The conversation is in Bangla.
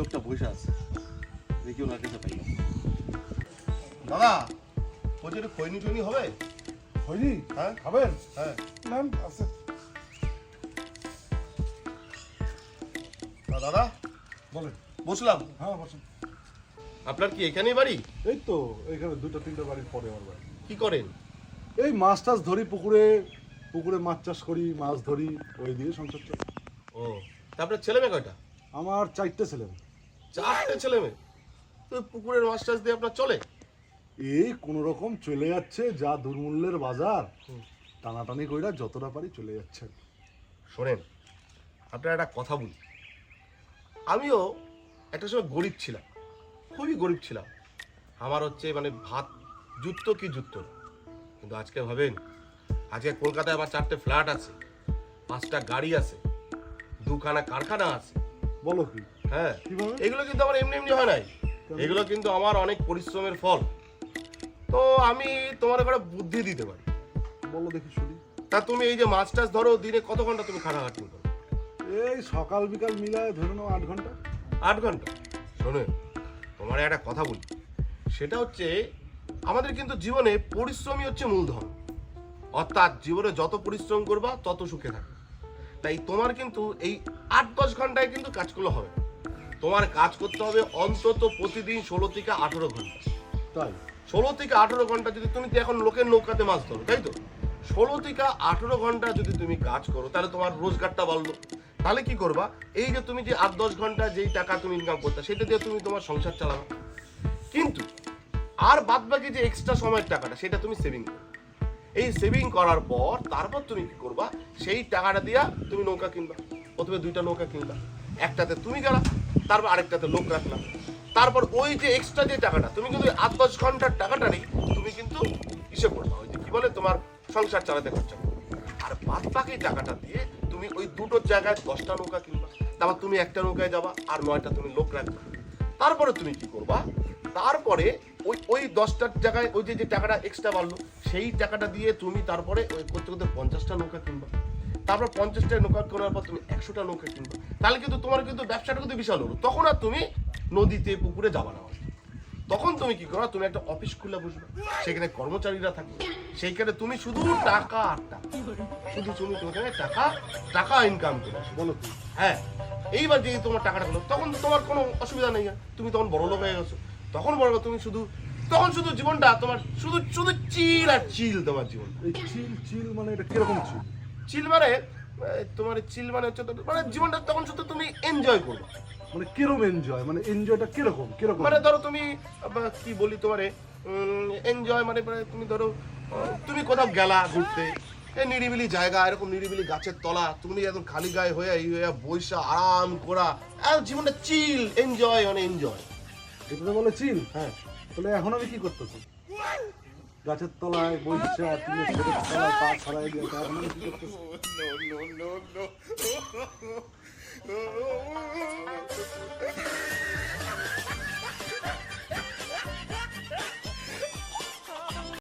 লোকটা বসে আছে। দেখি ওনার কাছে পাই দাদা বলছি একটু খৈনি টৈনি হবে? খৈনি? হ্যাঁ? খাবেন? হ্যাঁ। ম্যাম দাদা বলেন। বসলাম। হ্যাঁ বসুন। আপনার কি এখানেই বাড়ি? এই তো এখানে দুটো তিনটে বাড়ির পরে আমার বাড়ি। কি করেন? এই মাছ টাছ ধরি পুকুরে পুকুরে মাছ চাষ করি মাছ ধরি ওই দিয়ে সংসার চলে। ও তা আপনার ছেলে মেয়ে কয়টা? আমার চারটে ছেলে চারটে ছেলে মেয়ে? তো পুকুরের মাছ টাছ দিয়ে আপনার চলে? এই কোন রকম চলে যাচ্ছে যা দুর্মূল্যের বাজার। হুম। টানাটানি কইরা যতটা পারি চলে যাচ্ছে শোনেন আপনার একটা কথা বলি। আমিও একটা সময় গরিব ছিলাম। খুবই গরিব ছিলাম। আমার হচ্ছে মানে ভাত জুতো কি জুতো না। কিন্তু আজকে ভাবেন আজকে কলকাতায় আমার চারটে ফ্ল্যাট আছে পাঁচটা গাড়ি আছে দুখানা কারখানা আছে। বলো কি? হ্যাঁ এগুলো কিন্তু আমার এমনি এমনি হয় নাই। এগুলো কিন্তু আমার অনেক পরিশ্রমের ফল। তো আমি তোমার একটা বুদ্ধি দিতে পারি। বলো দেখি শুনি। তা তুমি এই যে মাছ টাছ ধরো দিনে কত ঘণ্টা তুমি খাটাখাটি করো? এই সকাল বিকাল মিলায় ধরে নাও আট ঘণ্টা। আট ঘণ্টা? শোনে তোমার একটা কথা বলি। সেটা হচ্ছে আমাদের কিন্তু জীবনে পরিশ্রমই হচ্ছে মূলধন। অর্থাৎ জীবনে যত পরিশ্রম করবা তত সুখে থাকবে। তাই তোমার কিন্তু এই আট দশ ঘন্টায় কিন্তু কাজ করলে হবে। তোমার কাজ করতে হবে অন্তত প্রতিদিন ষোলো থেকে আঠেরো ঘণ্টা। তাই? ষোলো থেকে আঠেরো ঘণ্টা যদি তুমি এখন লোকের নৌকাতে মাছ ধরো তাই তো? ষোলো থেকে আঠেরো ঘণ্টা যদি তুমি কাজ করো তাহলে তোমার রোজগারটা বাড়লো। তাহলে কি করবা? এই যে তুমি যে আট দশ ঘণ্টা যেই টাকা তুমি ইনকাম করতে, সেটা দিয়ে তুমি তোমার সংসার চালাবে কিন্তু আর বাদ বাকি যে এক্সট্রা সময়ের টাকাটা, সেটা তুমি সেভিং করো। এই সেভিং করার পর তারপর তুমি কি করবা? সেই টাকাটা দিয়া তুমি নৌকা কিনবা। প্রথমে দুইটা নৌকা কিনবা। একটাতে তুমি গেলা, তারপর আরেকটাতে লোক রাখলাম তারপর ওই যে এক্সট্রা যে টাকাটা, তুমি কিন্তু আট দশ ঘণ্টার টাকাটা নেই, তুমি কিন্তু হিসেব করবা। ওই যে কি বলে? তোমার সংসার চালাতে খরচা করবে। আর বাদ বাকি টাকাটা দিয়ে তুমি ওই দুটো জায়গায় দশটা নৌকা কিনবা, তারপর তুমি একটা নৌকায় যাবা আর নয়টা তুমি লোক রাখবা। তারপরে তুমি কি করবা? তারপরে ওই ওই দশটার জায়গায় ওই যে যে টাকাটা এক্সট্রা বাড়লো, সেই টাকাটা দিয়ে তুমি তারপরে ওই করতে করতে পঞ্চাশটা নৌকা কিনবা। তারপর পঞ্চাশটা নৌকা কেনার পর তুমি একশোটা নৌকা কিনবা। তাহলে কিন্তু তোমার কিন্তু ব্যবসাটা কিন্তু বিশাল হলো। তখন আর তুমি নদীতে, পুকুরে যাবা না। তখন তুমি কি করো তুমি একটা অফিস খুলে বসবে। সেখানে কর্মচারীরা থাকবে। সেইখানে তুমি শুধু টাকা আর টাকা। শুধু তুমি তোমাকে টাকা টাকা ইনকাম করে বলো কি হ্যাঁ এইবার যে তোমার টাকাটা হলো তখন তোমার কোনো অসুবিধা নেই। তুমি তখন বড় লোক হয়ে গেছো। তখন বড় তুমি শুধু তখন শুধু জীবনটা তোমার শুধু শুধু চিল আর চিল তোমার জীবন। চিল চিল মানে এটা কীরকম চিল? চিল মানে তোমার চিল মানে হচ্ছে মানে জীবনটা তখন শুধু তুমি এনজয় করবে। মানে কীরকম এনজয় মানে এনজয়টা কীরকম কীরকম? মানে ধরো তুমি কি বলি তোমারে এনজয় মানে তুমি ধরো তুমি কোথাও গেলা ঘুরতে এই নিরিবিলি জায়গা এরকম নিরিবিলি গাছের তলা তুমি একদম খালি গায়ে হয়ে এই হয়ে বৈশা আরাম করা আর জীবনটা চিল এনজয় মানে এনজয় এটা তো বলে চিল হ্যাঁ। তাহলে এখন আমি কি করতেছি? গাছের তলায় বইসা তুমি তলায় পা ছড়াই দিয়ে এখন আমি কি করতেছি?